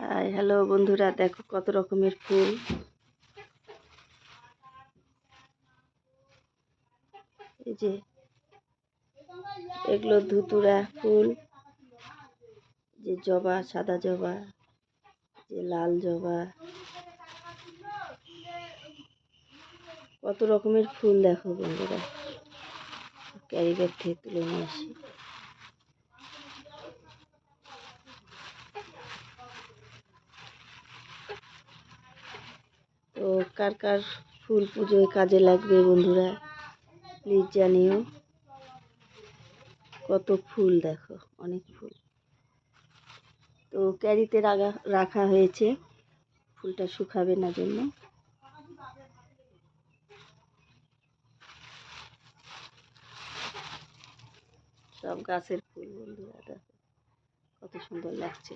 High, hello বন্ধুরা, দেখো কত রকমের ফুল। এই যে এগুলো ধুতুরা ফুল যে জবা, সাদা জবা যে লাল জবা। কত রকমের ফুল দেখো বন্ধুরা ক্যারি ব্যাগ থেকে তুলে নিয়ে আসি তো কার কার ফুল পুজোয় কাজে লাগবে বন্ধুরা? প্লিজ জানিও। কত ফুল দেখো, অনেক ফুল। তো ক্যারিতে রাখা রাখা হয়েছে। ফুলটা শুকাবে না জন্য। সব গাছের ফুল বন্ধুরা, দেখো। কত সুন্দর লাগছে।